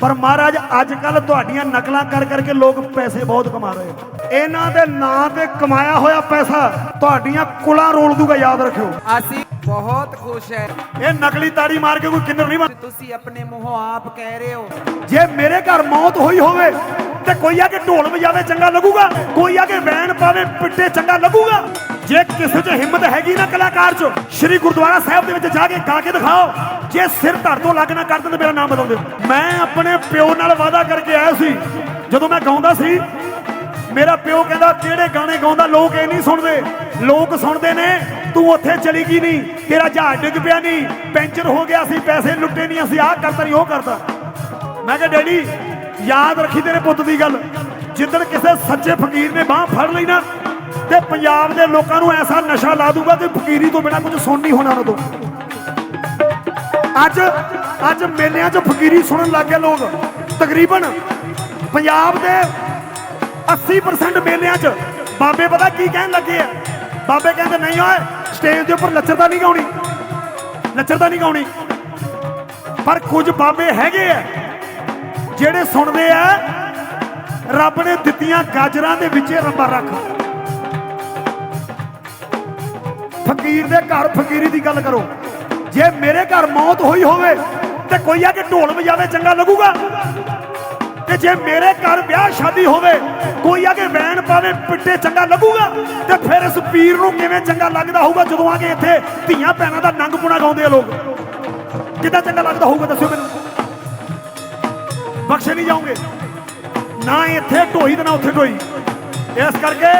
ਪਰ ਮਹਾਰਾਜ ਅੱਜ ਕੱਲ ਤੁਹਾਡੀਆਂ ਨਕਲਾਂ ਕਰ ਕਰਕੇ ਲੋਕ ਪੈਸੇ ਬਹੁਤ ਕਮਾ ਰਹੇ। ਇਹਨਾਂ ਦੇ ਨਾਂ ਤੇ ਕਮਾਇਆ ਹੋਇਆ ਪੈਸਾ ਤੁਹਾਡੀਆਂ ਕੁਲਾਂ ਰੋਲ ਦੂਗਾ ਯਾਦ ਰੱਖਿਓ। ਅਸੀਂ ਬਹੁਤ ਖੁਸ਼ ਹੈ। ਇਹ ਨਕਲੀ ਤਾੜੀ ਮਾਰ ਕੇ ਕੋਈ ਕਿੰਨਰ ਨਹੀਂ ਬਣ ਤੁਸੀਂ ਆਪਣੇ ਮੂੰਹੋਂ ਆਪ ਕਹਿ ਰਹੇ ਹੋ। ਜੇ ਮੇਰੇ ਘਰ ਮੌਤ ਹੋਈ ਹੋਵੇ ਤੇ ਕੋਈ ਆ ਕੇ ਢੋਲ ਵਜਾਵੇ ਚੰਗਾ ਲੱਗੂਗਾ ਕੋਈ ਆ ਕੇ ਵੈਣ ਪਾਵੇ ਪਿੱਟੇ ਚੰਗਾ ਲੱਗੂਗਾ। ਜੇ ਕਿਸੇ 'ਚ ਹਿੰਮਤ ਹੈਗੀ ਨਾ ਕਲਾਕਾਰ 'ਚ, ਸ੍ਰੀ ਗੁਰਦੁਆਰਾ ਸਾਹਿਬ ਦੇ ਵਿੱਚ ਜਾ ਕੇ ਗਾ ਕੇ ਦਿਖਾਓ। ਜੇ ਸਿਰ ਧੜ ਤੋਂ ਲੱਗ ਨਾ ਕਰ ਦਿੰਦੇ, ਮੇਰਾ ਨਾਮ ਬਦਲ ਦਿਓ। ਮੈਂ ਆਪਣੇ ਪਿਓ ਨਾਲ ਵਾਅਦਾ ਕਰਕੇ ਆਇਆ ਸੀ। ਜਦੋਂ ਮੈਂ ਗਾਉਂਦਾ ਸੀ, ਮੇਰਾ ਪਿਓ ਕਹਿੰਦਾ, ਕਿਹੜੇ ਗਾਣੇ ਗਾਉਂਦਾ? ਲੋਕ ਇਹ ਨਹੀਂ ਸੁਣਦੇ। ਲੋਕ ਸੁਣਦੇ ਨੇ, ਤੂੰ ਉੱਥੇ ਚਲੀ ਗਈ ਨਹੀਂ ਤੇਰਾ ਜਹਾਜ਼ ਡਿੱਗ ਪਿਆ ਨਹੀਂ ਪੈਂਚਰ ਹੋ ਗਿਆ ਸੀ, ਪੈਸੇ ਲੁੱਟੇ ਨਹੀਂ ਅਸੀਂ, ਆਹ ਕਰਤਾ ਨਹੀਂ ਉਹ ਕਰਤਾ। ਮੈਂ ਕਿਹਾ, ਡੈਡੀ, ਯਾਦ ਰੱਖੀ ਤੇਰੇ ਪੁੱਤ ਦੀ ਗੱਲ। ਜਿੱਦਣ ਕਿਸੇ ਸੱਚੇ ਫਕੀਰ ਨੇ ਬਾਹ ਫੜ ਲਈ ਨਾ ਤੇ ਪੰਜਾਬ ਦੇ ਲੋਕਾਂ ਨੂੰ ਐਸਾ ਨਸ਼ਾ ਲਾ ਦੂਗਾ ਕਿ ਫਕੀਰੀ ਤੋਂ ਬਿਨਾ ਕੁਝ ਸੁਣ ਨਹੀਂ ਹੋਣਾ ਉਹਨਾਂ ਤੋਂ। ਅੱਜ ਅੱਜ ਮੇਲਿਆਂ 'ਚ ਫਕੀਰੀ ਸੁਣਨ ਲੱਗ ਗਏ ਲੋਕ। ਤਕਰੀਬਨ ਪੰਜਾਬ ਦੇ 80% ਮੇਲਿਆਂ 'ਚ। ਬਾਬੇ ਪਤਾ ਕੀ ਕਹਿਣ ਲੱਗੇ ਆ? ਬਾਬੇ ਕਹਿੰਦੇ, ਨਹੀਂ ਓਏ ਸਟੇਜ ਦੇ ਉੱਪਰ ਲੱਚਰਤਾ ਨਹੀਂ ਗਾਉਣੀ। ਲੱਚਰਤਾ ਨਹੀਂ ਗਾਉਣੀ। ਪਰ ਕੁਝ ਬਾਬੇ ਹੈਗੇ ਆ, ਜਿਹੜੇ ਸੁਣਦੇ ਆ, ਰੱਬ ਨੇ ਦਿੱਤੀਆਂ ਗਾਜਰਾਂ ਦੇ ਵਿੱਚ ਰੱਬਾ ਰੱਖ। ਫਕੀਰ ਦੇ ਘਰ ਫਕੀਰੀ ਦੀ ਗੱਲ ਕਰੋ। ਜੇ ਮੇਰੇ ਘਰ ਮੌਤ ਹੋਈ ਹੋਵੇ, ਤੇ ਕੋਈ ਆ ਕੇ ਢੋਲ ਵਜਾਵੇ, ਚੰਗਾ ਲੱਗੂਗਾ। ਤੇ ਜੇ ਮੇਰੇ ਘਰ ਵਿਆਹ ਸ਼ਾਦੀ ਹੋਵੇ, ਕੋਈ ਆ ਕੇ ਵੈਣ ਪਾਵੇ, ਪਿੱਟੇ ਚੰਗਾ ਲੱਗੂਗਾ। ਤੇ ਫਿਰ ਇਸ ਪੀਰ ਨੂੰ ਕਿਵੇਂ ਚੰਗਾ ਲੱਗਦਾ ਹੋਊਗਾ, ਜਦੋਂ ਆ ਕੇ ਇੱਥੇ ਧੀਆਂ ਭੈਣਾਂ ਦਾ ਨੰਗ ਪੁਣਾ ਗਾਉਂਦੇ ਆ ਲੋਕ? ਕਿੱਦਾਂ ਚੰਗਾ ਲੱਗਦਾ ਹੋਊਗਾ, ਦੱਸਿਓ ਮੈਨੂੰ। ਬਖਸ਼ੇ ਨਹੀਂ ਜਾਓਗੇ। ਨਾ ਇੱਥੇ ਢੋਈ ਤੇ ਨਾ ਉੱਥੇ ਢੋਈ। ਇਸ ਕਰਕੇ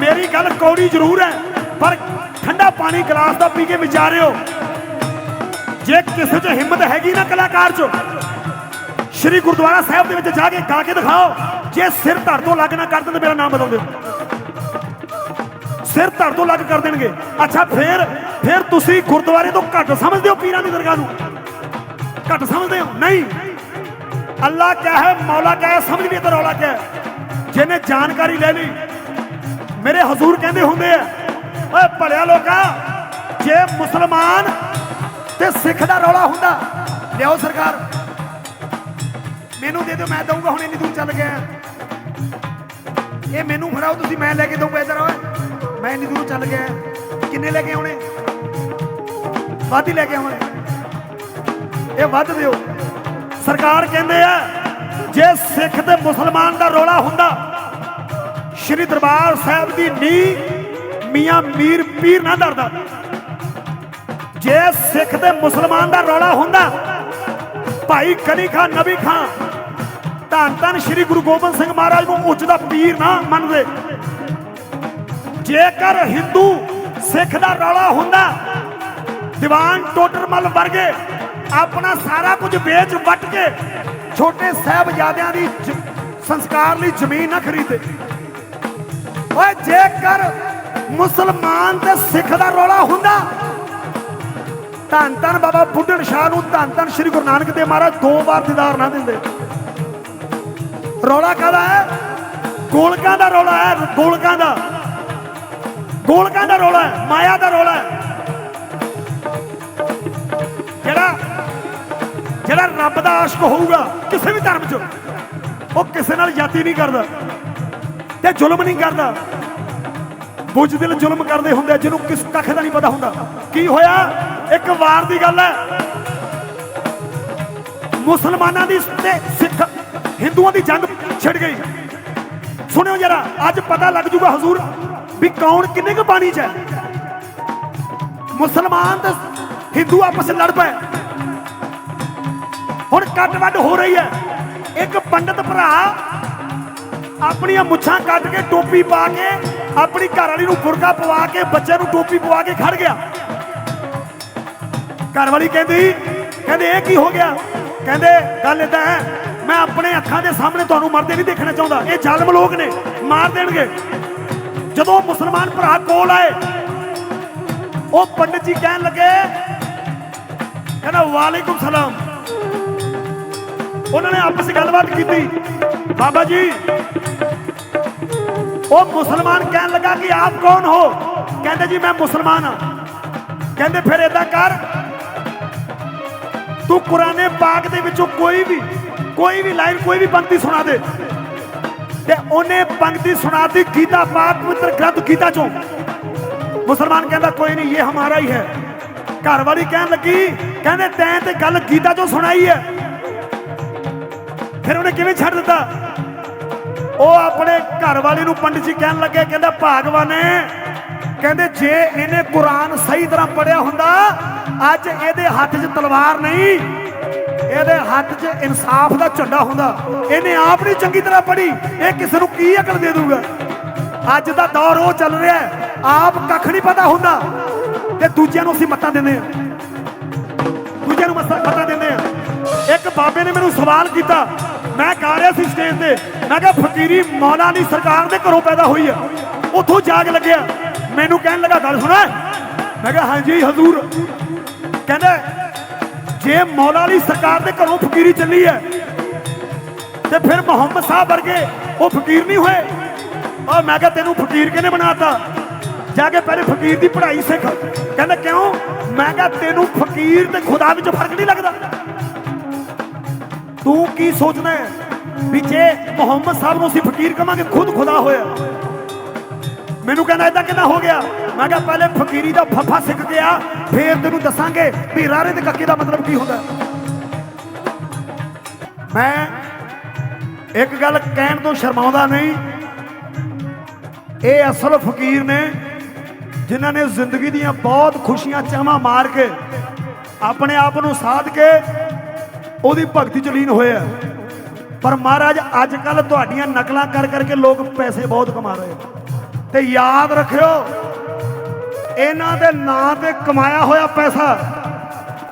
ਮੇਰੀ ਗੱਲ ਕੌੜੀ ਜ਼ਰੂਰ ਹੈ, ਪਰ ਠੰਡਾ ਪਾਣੀ ਗਲਾਸ ਦਾ ਪੀ ਕੇ ਵਿਚਾਰਿਓ। ਜੇ ਕਿਸੇ 'ਚ ਹਿੰਮਤ ਹੈਗੀ ਨਾ ਕਲਾਕਾਰ 'ਚ, ਸ੍ਰੀ ਗੁਰਦੁਆਰਾ ਸਾਹਿਬ ਦੇ ਵਿੱਚ ਜਾ ਕੇ ਗਾ ਕੇ ਦਿਖਾਓ। ਜੇ ਸਿਰ ਧੜ ਤੋਂ ਲੱਗ ਨਾ ਕਰ ਦਿੰਦੇ ਮੇਰਾ ਨਾਮ ਬਦਲ ਦਿਓ। ਸਿਰ ਧੜ ਤੋਂ ਲੱਗ ਕਰ ਦੇਣਗੇ। ਅੱਛਾ, ਫੇਰ, ਫਿਰ ਤੁਸੀਂ ਗੁਰਦੁਆਰੇ ਤੋਂ ਘੱਟ ਸਮਝਦੇ ਹੋ ਪੀਰਾਂ ਦੀ ਦਰਗਾਹ ਨੂੰ? ਘੱਟ ਸਮਝਦੇ ਹੋ? ਨਹੀਂ। ਅੱਲਾ ਕਿਆ ਹੈ ਮੌਲਾ ਕਿਆ ਹੈ ਸਮਝ ਨਹੀਂ ਤੇ ਰੌਲਾ ਕਿਆ ਹੈ ਜਿਹਨੇ ਜਾਣਕਾਰੀ ਲੈ ਲਈ, ਮੇਰੇ ਹਜ਼ੂਰ ਕਹਿੰਦੇ ਹੁੰਦੇ ਆ ਓਏ ਭਲਿਆ ਲੋਕਾਂ, ਜੇ ਮੁਸਲਮਾਨ ਤੇ ਸਿੱਖ ਦਾ ਰੌਲਾ ਹੁੰਦਾ, ਲਿਆਓ ਸਰਕਾਰ। ਮੈਨੂੰ ਦੇ ਦਿਓ, ਮੈਂ ਦਊਂਗਾ, ਹੁਣ ਇੰਨੀ ਦੂਰ ਚੱਲ ਗਿਆ। ਇਹ ਮੈਨੂੰ ਫੜਾਓ, ਤੁਸੀਂ ਮੈਂ ਲੈ ਕੇ ਦਊਂਗਾ ਇਧਰ, ਓਏ। ਮੈਂ ਇੰਨੀ ਦੂਰ ਚੱਲ ਗਿਆ। ਕਿੰਨੇ ਲੈ ਕੇ ਆਉਣੇ? ਵੱਧ ਹੀ ਲੈ ਕੇ ਆਉਣੇ। ਇਹ ਵੱਧ ਦਿਓ। ਸਰਕਾਰ ਕਹਿੰਦੇ ਆ, ਜੇ ਸਿੱਖ ਤੇ ਮੁਸਲਮਾਨ ਦਾ ਰੌਲਾ ਹੁੰਦਾ, ਸ਼੍ਰੀ ਦਰਬਾਰ ਸਾਹਿਬ ਦੀ ਨੀ ਮੀਆਂ ਮੀਰ ਪੀਰ ਨਾ ਡਰਦਾ। ਜੇ ਸਿੱਖ ਤੇ ਮੁਸਲਮਾਨ ਦਾ ਰੌਲਾ ਹੁੰਦਾ, ਭਾਈ ਕਲੀ ਖਾਨ ਨਬੀ ਖਾਨ ਧੰਨ ਧੰਨ ਸ਼੍ਰੀ ਗੁਰੂ ਗੋਬਿੰਦ ਸਿੰਘ ਮਹਾਰਾਜ ਨੂੰ ਉੱਚ ਦਾ ਪੀਰ ਨਾ ਮੰਨਦੇ। ਜੇਕਰ ਹਿੰਦੂ ਸਿੱਖ ਦਾ ਰੌਲਾ ਹੁੰਦਾ, ਦੀਵਾਨ ਟੋਟਰਮਲ ਵਰਗੇ ਆਪਣਾ ਸਾਰਾ ਕੁਝ ਵੇਚ ਵੱਟ ਕੇ ਛੋਟੇ ਸਾਹਿਬਜ਼ਾਦਿਆਂ ਦੀ ਸੰਸਕਾਰ ਲਈ ਜ਼ਮੀਨ ਨਾ ਖਰੀਦੇ। ਓਏ ਜੇਕਰ ਮੁਸਲਮਾਨ ਤੇ ਸਿੱਖ ਦਾ ਰੌਲਾ ਹੁੰਦਾ। ਧੰਨ ਧੰਨ ਬਾਬਾ ਬੁੱਢਣ ਸ਼ਾਹ ਨੂੰ ਧੰਨ ਧੰਨ ਸ੍ਰੀ ਗੁਰੂ ਨਾਨਕ ਦੇਵ ਮਹਾਰਾਜ, ਦੋ ਵਾਰ ਦੀਦਾਰ ਨਾ ਦਿੰਦੇ। ਰੌਲਾ ਕਾਹਦਾ ਹੈ? ਗੋਲਕਾਂ ਦਾ ਰੌਲਾ ਹੈ, ਗੋਲਕਾਂ ਦਾ। ਗੋਲਕਾਂ ਦਾ ਰੌਲਾ ਹੈ, ਮਾਇਆ ਦਾ ਰੌਲਾ ਹੈ। ਜਿਹੜਾ ਜਿਹੜਾ ਰੱਬ ਦਾ ਆਸ਼ਕ ਹੋਊਗਾ, ਕਿਸੇ ਵੀ ਧਰਮ 'ਚ, ਉਹ ਕਿਸੇ ਨਾਲ ਜਾਤੀ ਨਹੀਂ ਕਰਦਾ ਤੇ ਜ਼ੁਲਮ ਨਹੀਂ ਕਰਦਾ। ਬੁੱਝਦਿਲ ਜ਼ੁਲਮ ਕਰਦੇ ਹੁੰਦੇ ਜਿਹਨੂੰ ਕਿਸ ਕੱਖ ਦਾ ਨਹੀਂ ਪਤਾ ਹੁੰਦਾ। ਕੀ ਹੋਇਆ? ਇੱਕ ਵਾਰ ਦੀ ਗੱਲ ਹੈ। ਮੁਸਲਮਾਨਾਂ ਦੀ ਤੇ ਸਿੱਖ ਹਿੰਦੂਆਂ ਦੀ ਜੰਗ ਛਿੜ ਗਈ। ਸੁਣਿਓ ਜਰਾ, ਅੱਜ ਪਤਾ ਲੱਗ ਜੂਗਾ ਹਜ਼ੂਰ ਵੀ ਕੌਣ ਕਿੰਨੇ ਕੁ ਪਾਣੀ 'ਚ ਹੈ। ਮੁਸਲਮਾਨ ਤੇ ਹਿੰਦੂ ਆਪਸ 'ਚ ਲੜ ਪਏ। ਹੁਣ ਕੱਟ ਵੱਡ ਹੋ ਰਹੀ ਹੈ। ਇੱਕ ਪੰਡਤ ਭਰਾ ਆਪਣੀਆਂ ਮੁੱਛਾਂ ਕੱਟ ਕੇ ਟੋਪੀ ਪਾ ਕੇ ਆਪਣੀ ਘਰ ਵਾਲੀ ਨੂੰ ਬੁਰਕਾ ਪਵਾ ਕੇ ਬੱਚੇ ਨੂੰ ਟੋਪੀ ਪਵਾ ਕੇ ਖੜ ਗਿਆ। ਘਰ ਵਾਲੀ ਕਹਿੰਦੀ, ਕਹਿੰਦੇ, ਇਹ ਕੀ ਹੋ ਗਿਆ? ਕਹਿੰਦੇ, ਗੱਲ ਇਦਾਂ ਹੈ, ਮੈਂ ਆਪਣੇ ਅੱਖਾਂ ਦੇ ਸਾਹਮਣੇ ਤੁਹਾਨੂੰ ਮਰਦੇ ਨਹੀਂ ਦੇਖਣਾ ਚਾਹੁੰਦਾ। ਇਹ ਜ਼ਾਲਮ ਲੋਕ ਨੇ, ਮਾਰ ਦੇਣਗੇ। ਜਦੋਂ ਮੁਸਲਮਾਨ ਭਰਾ ਕੋਲ ਆਏ, ਉਹ ਪੰਡਿਤ ਜੀ ਕਹਿਣ ਲੱਗੇ, ਕਹਿੰਦਾ, ਵਾਲੇਕੁਮ ਸਲਾਮ। ਉਹਨਾਂ ਨੇ ਆਪਸ ਵਿੱਚ ਗੱਲਬਾਤ ਕੀਤੀ। ਬਾਬਾ ਜੀ ਉਹ ਮੁਸਲਮਾਨ ਕਹਿਣ ਲੱਗਾ ਕਿ ਆਪ ਕੌਣ ਹੋ? ਕਹਿੰਦੇ ਜੀ, ਮੈਂ ਮੁਸਲਮਾਨ ਹਾਂ। ਕਹਿੰਦੇ ਫਿਰ ਏਦਾਂ ਕਰ। ਤੂੰ ਕੁਰਾਨੇ ਪਾਕ ਦੇ ਵਿੱਚੋਂ ਕੋਈ ਵੀ ਕੋਈ ਵੀ ਲਾਈਨ, ਕੋਈ ਵੀ ਪੰਕਤੀ ਸੁਣਾ ਦੇ। ਤੇ ਉਹਨੇ ਪੰਕਤੀ ਸੁਣਾਤੀ ਗੀਤਾ ਪਾਕ ਪਵਿੱਤਰ ਗ੍ਰੰਥ ਗੀਤਾ ਚੋਂ। ਮੁਸਲਮਾਨ ਕਹਿੰਦਾ, ਕੋਈ ਨਹੀਂ, ਇਹ ਹਮਾਰਾ ਹੀ ਹੈ। ਘਰ ਵਾਲੀ ਕਹਿਣ ਲੱਗੀ, ਕਹਿੰਦੇ, ਤੈਂ ਤੇ ਗੱਲ ਗੀਤਾ ਚੋਂ ਸੁਣਾਈ ਹੈ। ਫਿਰ ਉਹਨੇ ਕਿਵੇਂ ਛੱਡ ਦਿੱਤਾ? ਉਹ ਆਪਣੇ ਘਰ ਵਾਲੇ ਨੂੰ ਪੰਡਿਤ ਜੀ ਕਹਿਣ ਲੱਗੇ, ਕਹਿੰਦਾ ਭਾਗਵਾਨੇ, ਕਹਿੰਦੇ ਜੇ ਇਹਨੇ ਕੁਰਾਨ ਸਹੀ ਤਰ੍ਹਾਂ ਪੜਿਆ ਹੁੰਦਾ, ਅੱਜ ਇਹਦੇ ਹੱਥ 'ਚ ਤਲਵਾਰ ਨਹੀਂ, ਇਹਦੇ ਹੱਥ 'ਚ ਇਨਸਾਫ ਦਾ ਝੰਡਾ ਹੁੰਦਾ। ਇਹਨੇ ਆਪ ਨਹੀਂ ਚੰਗੀ ਤਰ੍ਹਾਂ ਪੜ੍ਹੀ, ਇਹ ਕਿਸੇ ਨੂੰ ਕੀ ਅਕਲ ਦੇ ਦੂਗਾ? ਅੱਜ ਦਾ ਦੌਰ ਉਹ ਚੱਲ ਰਿਹਾ ਆਪ ਕੱਖ ਨਹੀਂ ਪਤਾ ਹੁੰਦਾ, ਤੇ ਦੂਜਿਆਂ ਨੂੰ ਅਸੀਂ ਮੱਤਾਂ ਦਿੰਦੇ ਆ ਦੂਜਿਆਂ ਨੂੰ ਮੱਤਾਂ ਮੱਤਾਂ ਦਿੰਦੇ ਆ ਇੱਕ ਬਾਬੇ ਨੇ ਮੈਨੂੰ ਸਵਾਲ ਕੀਤਾ ਮੈਂ ਗਾ ਰਿਹਾ ਸੀ ਸਟੇਜ ਤੇ। ਮੈਂ ਕਿਹਾ, ਫਕੀਰੀ ਮੌਲਾ ਅਲੀ ਸਰਕਾਰ ਦੇ ਘਰੋਂ ਪੈਦਾ ਹੋਈ ਆ ਉੱਥੋਂ ਜਾਗ ਲੱਗਿਆ। ਮੈਨੂੰ ਕਹਿਣ ਲੱਗਾ, ਗੱਲ ਸੁਣਾ। ਮੈਂ ਕਿਹਾ, ਹਾਂਜੀ ਹਜ਼ੂਰ। ਕਹਿੰਦਾ, ਜੇ ਮੌਲਾ ਅਲੀ ਸਰਕਾਰ ਦੇ ਘਰੋਂ ਫਕੀਰੀ ਚੱਲੀ ਹੈ, ਤੇ ਫਿਰ ਮੁਹੰਮਦ ਸਾਹਿਬ ਵਰਗੇ ਉਹ ਫਕੀਰ ਨਹੀਂ ਹੋਏ? ਔਰ ਮੈਂ ਕਿਹਾ, ਤੈਨੂੰ ਫਕੀਰ ਕਿਹਨੇ ਬਣਾਤਾ? ਜਾ ਕੇ ਪਹਿਲੇ ਫਕੀਰ ਦੀ ਪੜ੍ਹਾਈ ਸਿੱਖ। ਕਹਿੰਦਾ, ਕਿਉਂ? ਮੈਂ ਕਿਹਾ, ਤੈਨੂੰ ਫਕੀਰ ਤੇ ਖੁਦਾ ਵਿੱਚ ਫ਼ਰਕ ਨਹੀਂ ਲੱਗਦਾ। ਤੂੰ ਕੀ ਸੋਚਦਾ ਹੈ? ਵੀ ਜੇ ਮੁਹੰਮਦ ਸਾਹਿਬ ਨੂੰ ਅਸੀਂ ਫਕੀਰ ਕਵਾਂਗੇ ਖੁਦ ਖੁਦਾ ਹੋਇਆ। ਮੈਨੂੰ ਕਹਿੰਦਾ ਇਦਾਂ ਕਿੱਦਾਂ ਹੋ ਗਿਆ? ਮੈਂ ਕਿਹਾ ਪਹਿਲੇ ਫਕੀਰੀ ਦਾ ਫੱਫਾ ਸਿੱਖ ਗਿਆ ਫੇਰ ਤੈਨੂੰ ਦੱਸਾਂਗੇ ਵੀ ਰਾਰੇ ਦੇ ਕੱਕੇ ਦਾ ਮਤਲਬ ਕੀ ਹੁੰਦਾ। ਮੈਂ ਇੱਕ ਗੱਲ ਕਹਿਣ ਤੋਂ ਸ਼ਰਮਾਉਂਦਾ ਨਹੀਂ। ਇਹ ਅਸਲ ਫਕੀਰ ਨੇ ਜਿਨ੍ਹਾਂ ਨੇ ਜ਼ਿੰਦਗੀ ਦੀਆਂ ਬਹੁਤ ਖੁਸ਼ੀਆਂ ਚਾਵਾਂ ਮਾਰ ਕੇ ਆਪਣੇ ਆਪ ਨੂੰ ਸਾਧ ਕੇ ਉਹਦੀ ਭਗਤੀ ਚ ਲੀਨ ਹੋਏ ਆ ਪਰ ਮਹਾਰਾਜ ਅੱਜ ਕੱਲ ਤੁਹਾਡੀਆਂ ਨਕਲਾਂ ਕਰ ਕਰਕੇ ਲੋਕ ਪੈਸੇ ਬਹੁਤ ਕਮਾ ਰਹੇ ਆ। ਤੇ ਯਾਦ ਰੱਖਿਓ, ਇਹਨਾਂ ਦੇ ਨਾਂ ਤੇ ਕਮਾਇਆ ਹੋਇਆ ਪੈਸਾ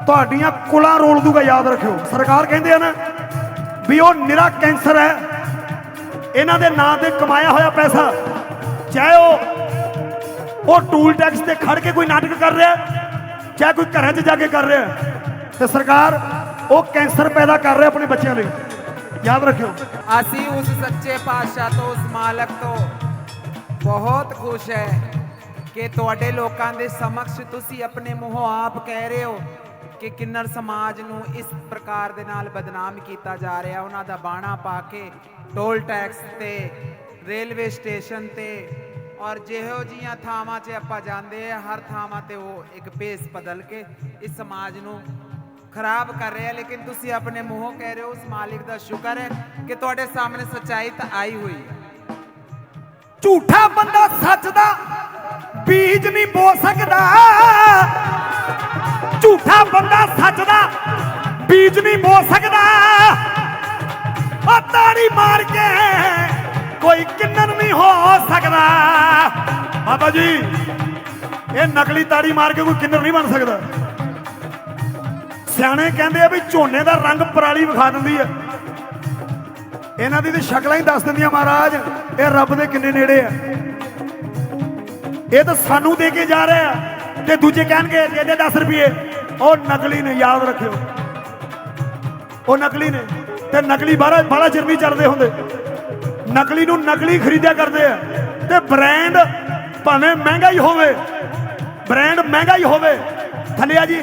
ਤੁਹਾਡੀਆਂ ਕੁਲਾਂ ਰੋਲ ਦੂਗਾ, ਯਾਦ ਰੱਖਿਓ ਸਰਕਾਰ ਕਹਿੰਦੇ ਆ ਨਾ ਵੀ ਉਹ ਨਿਰਾ ਕੈਂਸਰ ਹੈ ਇਹਨਾਂ ਦੇ ਨਾਂ ਤੇ ਕਮਾਇਆ ਹੋਇਆ ਪੈਸਾ, ਚਾਹੇ ਉਹ ਉਹ ਟੂਲ ਟੈਕਸ ਤੇ ਖੜ ਕੇ ਕੋਈ ਨਾਟਕ ਕਰ ਰਿਹਾ, ਚਾਹੇ ਕੋਈ ਘਰਾਂ 'ਚ ਜਾ ਕੇ ਕਰ ਰਿਹਾ ਹੈ। ਤੇ ਸਰਕਾਰ ਉਹ ਕੈਂਸਰ ਪੈਦਾ ਕਰ ਰਿਹਾ ਆਪਣੇ ਬੱਚਿਆਂ ਲਈ। ਯਾਦ ਰੱਖਿਓ। ਅਸੀਂ ਉਸ ਸੱਚੇ ਪਾਤਸ਼ਾਹ ਤੋਂ, ਉਸ ਮਾਲਕ ਤੋਂ ਬਹੁਤ ਖੁਸ਼ ਹੈ ਕਿ ਤੁਹਾਡੇ ਲੋਕਾਂ ਦੇ ਸਮਕਸ਼ ਤੁਸੀਂ ਆਪਣੇ ਮੂੰਹੋਂ ਆਪ ਕਹਿ ਰਹੇ ਹੋ ਕਿ ਕਿੰਨਰ ਸਮਾਜ ਨੂੰ ਇਸ ਪ੍ਰਕਾਰ ਦੇ ਨਾਲ ਬਦਨਾਮ ਕੀਤਾ ਜਾ ਰਿਹਾ। ਉਹਨਾਂ ਦਾ ਬਾਣਾ ਪਾ ਕੇ ਟੋਲ ਟੈਕਸ ਤੇ, ਰੇਲਵੇ ਸਟੇਸ਼ਨ ਤੇ ਔਰ ਜਿਹੋ ਜੀਆਂ ਥਾਵਾਂ 'ਚ ਆਪਾਂ ਜਾਂਦੇ ਆ ਹਰ ਥਾਵਾਂ ਤੇ ਉਹ ਇੱਕ ਭੇਸ ਬਦਲ ਕੇ ਇਸ ਸਮਾਜ ਨੂੰ ਖਰਾਬ ਕਰ ਰਿਹਾ, ਲੇਕਿਨ ਤੁਸੀਂ ਆਪਣੇ ਮੂੰਹੋਂ ਕਹਿ ਰਹੇ ਹੋ, ਉਸ ਮਾਲਿਕ ਦਾ ਸ਼ੁਕਰ ਹੈ ਕਿ ਤੁਹਾਡੇ ਸਾਹਮਣੇ ਸੱਚਾਈ ਤਾਂ ਆਈ ਹੋਈ ਹੈ। ਝੂਠਾ ਬੰਦਾ ਸੱਚ ਦਾ ਬੀਜ ਨਹੀਂ ਬੋ ਸਕਦਾ। ਝੂਠਾ ਬੰਦਾ ਸੱਚ ਦਾ ਬੀਜ ਨਹੀਂ ਬੋ ਸਕਦਾ। ਉਹ ਤਾੜੀ ਮਾਰ ਕੇ ਕੋਈ ਕਿੰਨਰ ਨਹੀਂ ਹੋ ਸਕਦਾ। ਬਾਬਾ ਜੀ, ਇਹ ਨਕਲੀ ਤਾੜੀ ਮਾਰ ਕੇ ਕੋਈ ਕਿੰਨਰ ਨਹੀਂ ਬਣ ਸਕਦਾ। ਸਿਆਣੇ ਕਹਿੰਦੇ ਆ ਵੀ ਝੋਨੇ ਦਾ ਰੰਗ ਪਰਾਲੀ ਵਿਖਾ ਦਿੰਦੀ ਹੈ ਇਹਨਾਂ ਦੀ ਤੇ ਸ਼ਕਲਾਂ ਹੀ ਦੱਸ ਦਿੰਦੀਆਂ ਮਹਾਰਾਜ, ਇਹ ਰੱਬ ਦੇ ਕਿੰਨੇ ਨੇੜੇ ਆ। ਇਹ ਤਾਂ ਸਾਨੂੰ ਦੇ ਕੇ ਜਾ ਰਿਹਾ ਤੇ ਦੂਜੇ ਕਹਿਣਗੇ, ਦੇ ਦੇ 10 ਰੁਪਏ। ਉਹ ਨਕਲੀ ਨੇ, ਯਾਦ ਰੱਖਿਓ। ਉਹ ਨਕਲੀ ਨੇ। ਤੇ ਨਕਲੀ ਬਾਹਰ ਬਾਹਲਾ ਚਿਰ ਨਹੀਂ ਚੱਲਦੇ ਹੁੰਦੇ। ਨਕਲੀ ਨੂੰ ਨਕਲੀ ਖਰੀਦਿਆ ਕਰਦੇ ਆ। ਤੇ ਬ੍ਰਾਂਡ ਭਾਵੇਂ ਮਹਿੰਗਾ ਹੀ ਹੋਵੇ, ਬ੍ਰਾਂਡ ਮਹਿੰਗਾ ਹੀ ਹੋਵੇ, ਥੱਲੇ ਆ ਜੀ